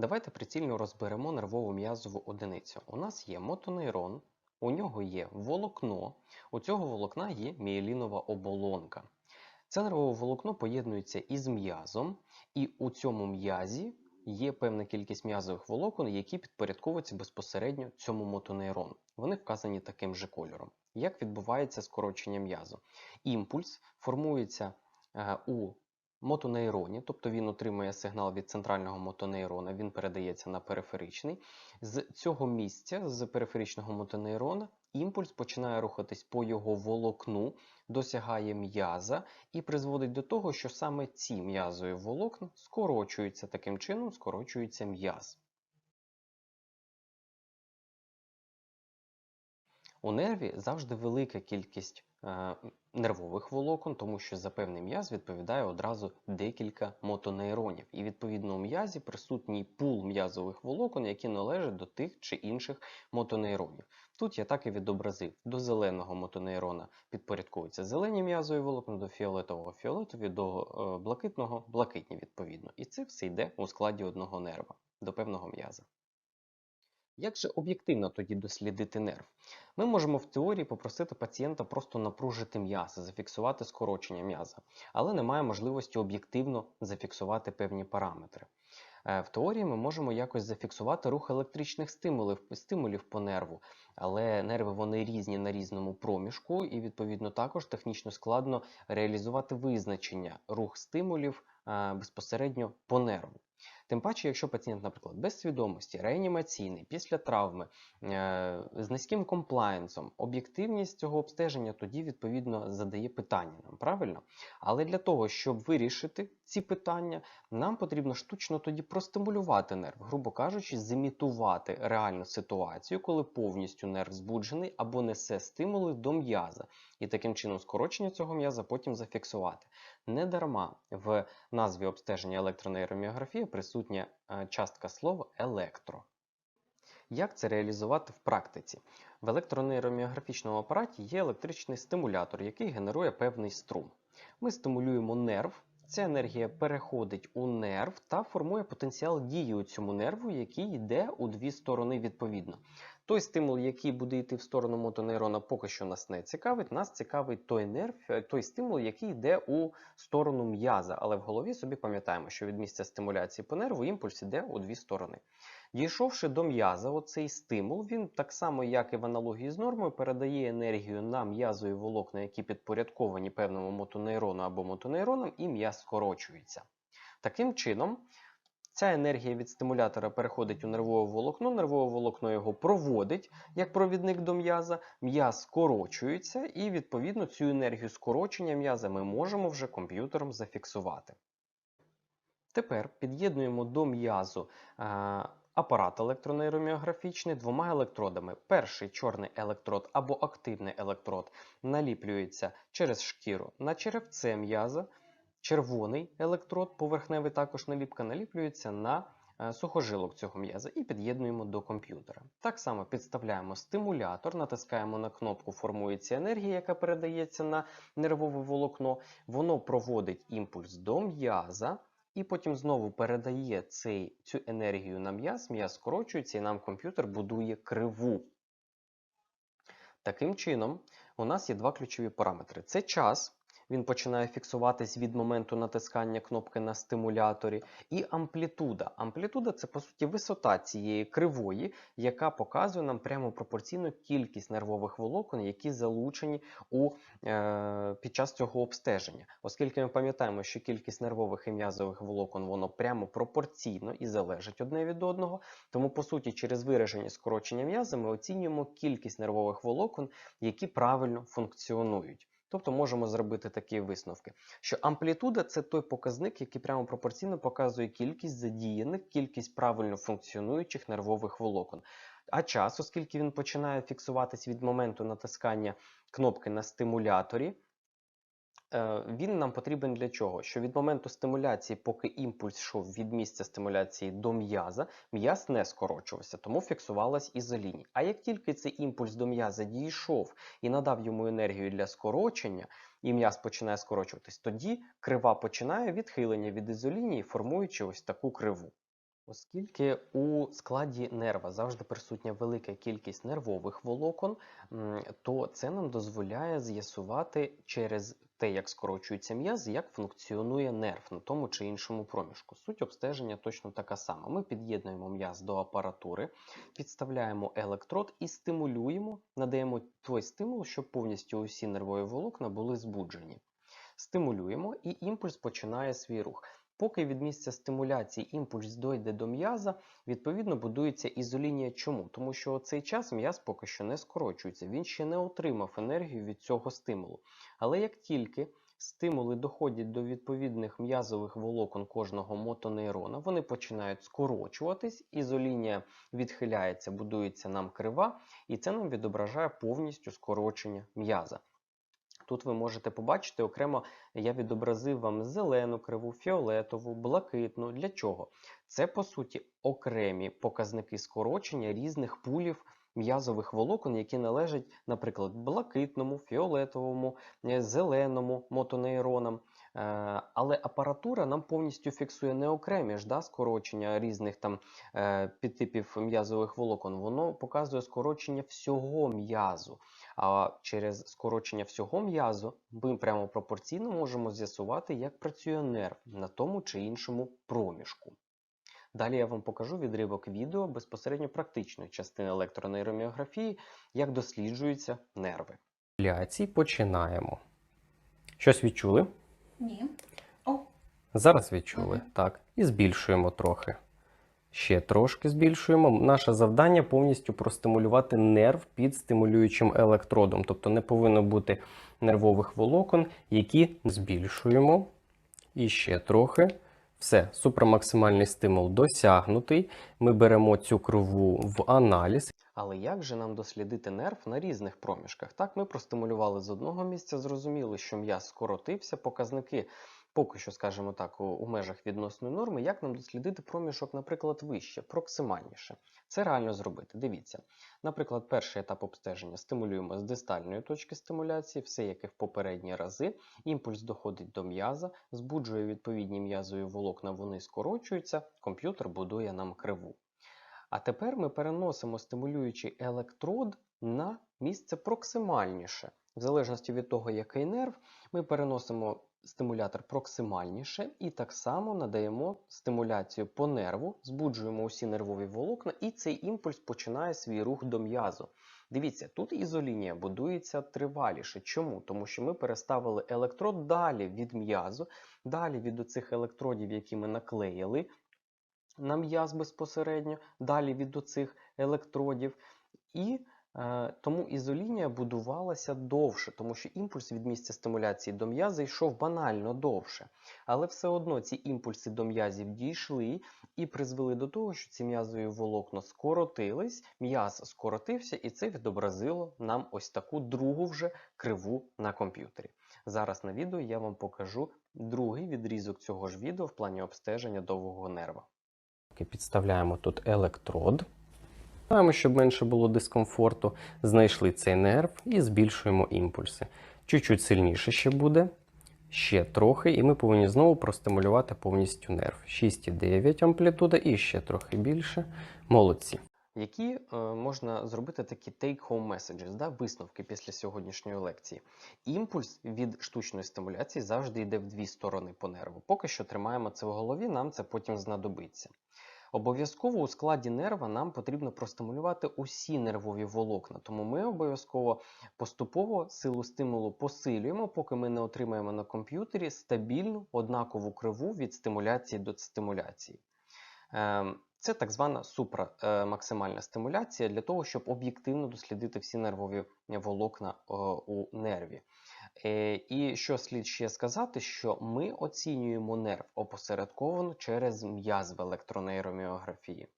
Давайте прицільно розберемо нервову м'язову одиницю. У нас є мотонейрон, у нього є волокно, у цього волокна є мієлінова оболонка. Це нервове волокно поєднується із м'язом, і у цьому м'язі є певна кількість м'язових волокон, які підпорядковуються безпосередньо цьому мотонейрону. Вони вказані таким же кольором. Як відбувається скорочення м'язу? Імпульс формується е, у мотонейроні, тобто він отримує сигнал від центрального мотонейрона, він передається на периферичний. З цього місця, з периферичного мотонейрона, імпульс починає рухатись по його волокну, досягає м'яза і призводить до того, що саме ці м'язові волокна скорочуються таким чином, скорочується м'яз. У нерві завжди велика кількість е, нервових волокон, тому що за певний м'яз відповідає одразу декілька мотонейронів. І відповідно у м'язі присутній пул м'язових волокон, які належать до тих чи інших мотонейронів. Тут я так і відобразив. До зеленого мотонейрона підпорядковуються зелені м'язові волокна, до фіолетового фіолетові, до е, блакитного блакитні відповідно. І це все йде у складі одного нерва до певного м'яза. Як же об'єктивно тоді дослідити нерв? Ми можемо в теорії попросити пацієнта просто напружити м'яз, зафіксувати скорочення м'яза, але немає можливості об'єктивно зафіксувати певні параметри. Е, В теорії ми можемо якось зафіксувати рух електричних стимулів, стимулів по нерву, але нерви вони різні на різному проміжку, і відповідно також технічно складно реалізувати визначення рух стимулів е, безпосередньо по нерву. Тим паче, якщо пацієнт, наприклад, без свідомості, реанімаційний, після травми, е, з низьким комплаєнсом, об'єктивність цього обстеження тоді відповідно задає питання нам, правильно? Але для того, щоб вирішити ці питання, нам потрібно штучно тоді простимулювати нерв, грубо кажучи, зімітувати реальну ситуацію, коли повністю нерв збуджений або несе стимули до м'яза, і таким чином скорочення цього м'яза потім зафіксувати. Недарма в назві обстеження електронейроміографії присутня е, частка слова електро. Як це реалізувати в практиці? В електронейроміографічному апараті є електричний стимулятор, який генерує певний струм. Ми стимулюємо нерв, ця енергія переходить у нерв та формує потенціал дії у цьому нерву, який йде у дві сторони відповідно. Той стимул, який буде йти в сторону мотонейрона, поки що нас не цікавить. Нас цікавить той нерв, е, той стимул, який йде у сторону м'яза. Але в голові собі пам'ятаємо, що від місця стимуляції по нерву імпульс йде у дві сторони. Дійшовши до м'яза, оцей стимул, він так само, як і в аналогії з нормою, передає енергію на м'язові волокна, які підпорядковані певному мотонейрону або мотонейронам, і м'яз скорочується. Таким чином, Ця енергія від стимулятора переходить у нервове волокно, нервове волокно його проводить як провідник до м'яза, м'яз скорочується, і відповідно цю енергію скорочення м'яза ми можемо вже комп'ютером зафіксувати. Тепер під'єднуємо до м'язу е, апарат електронейроміографічний двома електродами. Перший чорний електрод або активний електрод наліплюється через шкіру на черевце м'яза. Червоний електрод, поверхневий також наліпка, наліплюється на е, сухожилок цього м'яза і під'єднуємо до комп'ютера. Так само підставляємо стимулятор, натискаємо на кнопку, формується енергія, яка передається на нервове волокно. Воно проводить імпульс до м'яза. І потім знову передає цей, цю енергію на м'яз, м'яз скорочується, і нам комп'ютер будує криву. Таким чином, у нас є два ключові параметри: це час, він починає фіксуватись від моменту натискання кнопки на стимуляторі, і амплітуда. Амплітуда це, по суті, висота цієї кривої, яка показує нам прямо пропорційну кількість нервових волокон, які залучені у, е, під час цього обстеження. Оскільки ми пам'ятаємо, що кількість нервових і м'язових волокон воно прямо пропорційно і залежить одне від одного, тому, по суті, через вираження скорочення м'яза ми оцінюємо кількість нервових волокон, які правильно функціонують. Тобто можемо зробити такі висновки, що амплітуда це той показник, який прямо пропорційно показує кількість задіяних, кількість правильно функціонуючих нервових волокон. А час, оскільки він починає фіксуватись від моменту натискання кнопки на стимуляторі, він нам потрібен для чого? Що від моменту стимуляції, поки імпульс йшов від місця стимуляції до м'яза, м'яз не скорочувався, тому фіксувалась ізолінія. А як тільки цей імпульс до м'яза дійшов і надав йому енергію для скорочення, і м'яз починає скорочуватись, тоді крива починає відхилення від ізолінії, формуючи ось таку криву. Оскільки у складі нерва завжди присутня велика кількість нервових волокон, то це нам дозволяє з'ясувати через те, як скорочується м'яз, як функціонує нерв на тому чи іншому проміжку. Суть обстеження точно така сама. Ми під'єднуємо м'яз до апаратури, підставляємо електрод і стимулюємо, надаємо той стимул, щоб повністю усі нервові волокна були збуджені. Стимулюємо, і імпульс починає свій рух. Поки від місця стимуляції імпульс дойде до м'яза, відповідно будується ізолінія. Чому? Тому що цей час м'яз поки що не скорочується, він ще не отримав енергію від цього стимулу. Але як тільки стимули доходять до відповідних м'язових волокон кожного мотонейрона, вони починають скорочуватись, ізолінія відхиляється, будується нам крива, і це нам відображає повністю скорочення м'яза. Тут ви можете побачити окремо, я відобразив вам зелену криву, фіолетову, блакитну. Для чого? Це, по суті, окремі показники скорочення різних пулів м'язових волокон, які належать, наприклад, блакитному, фіолетовому, е, зеленому мотонейронам. Е, Але апаратура нам повністю фіксує не окремі ж да, скорочення різних там е, підтипів м'язових волокон. Воно показує скорочення всього м'язу. А через скорочення всього м'язу ми прямо пропорційно можемо з'ясувати, як працює нерв на тому чи іншому проміжку. Далі я вам покажу відривок відео безпосередньо практичної частини електронейроміографії, як досліджуються нерви. Починаємо. Щось відчули? Ні. О, Зараз відчули. Мгм. Так. І збільшуємо трохи. Ще трошки збільшуємо. Наше завдання повністю простимулювати нерв під стимулюючим електродом. Тобто не повинно бути нервових волокон, які збільшуємо. І ще трохи. Все, супермаксимальний стимул досягнутий. Ми беремо цю криву в аналіз Але як же нам дослідити нерв на різних проміжках? Так, ми простимулювали з одного місця, зрозуміли, що м'яз скоротився, показники поки що, скажімо так, у, межах відносної норми. Як нам дослідити проміжок, наприклад, вище, проксимальніше? Це реально зробити. Дивіться, наприклад, перший етап обстеження стимулюємо з дистальної точки стимуляції, все як і в попередні рази. Імпульс доходить до м'яза, збуджує відповідні м'язові волокна, вони скорочуються, комп'ютер будує нам криву. А тепер ми переносимо стимулюючий електрод на місце проксимальніше. В залежності від того, який нерв, ми переносимо стимулятор проксимальніше і так само надаємо стимуляцію по нерву, збуджуємо усі нервові волокна, і цей імпульс починає свій рух до м'язу. Дивіться, тут ізолінія будується триваліше. Чому? Тому що ми переставили електрод далі від м'язу, далі від оцих електродів, які ми наклеїли на м'яз безпосередньо, далі від оцих електродів. І е, тому ізолінія будувалася довше, тому що імпульс від місця стимуляції до м'яза йшов банально довше. Але все одно ці імпульси до м'язів дійшли і призвели до того, що ці м'язові волокна скоротились, м'яз скоротився, і це відобразило нам ось таку другу вже криву на комп'ютері. Зараз на відео я вам покажу другий відрізок цього ж відео в плані обстеження довгого нерва. Підставляємо тут електрод. Знаємо, щоб менше було дискомфорту. Знайшли цей нерв і збільшуємо імпульси. Чуть-чуть сильніше ще буде. Ще трохи, і ми повинні знову простимулювати повністю нерв. 6,9 амплітуда і ще трохи більше. Молодці. Які е, можна зробити такі take-home messages, да, висновки після сьогоднішньої лекції. Імпульс від штучної стимуляції завжди йде в дві сторони по нерву. Поки що тримаємо це в голові, нам це потім знадобиться. Обов'язково у складі нерва нам потрібно простимулювати усі нервові волокна, тому ми обов'язково поступово силу стимулу посилюємо, поки ми не отримаємо на комп'ютері стабільну однакову криву від стимуляції до стимуляції. Це так звана супрамаксимальна стимуляція для того, щоб об'єктивно дослідити всі нервові волокна е, у нерві. Е, І що слід ще сказати, що ми оцінюємо нерв опосередковано через м'яз в електронейроміографії.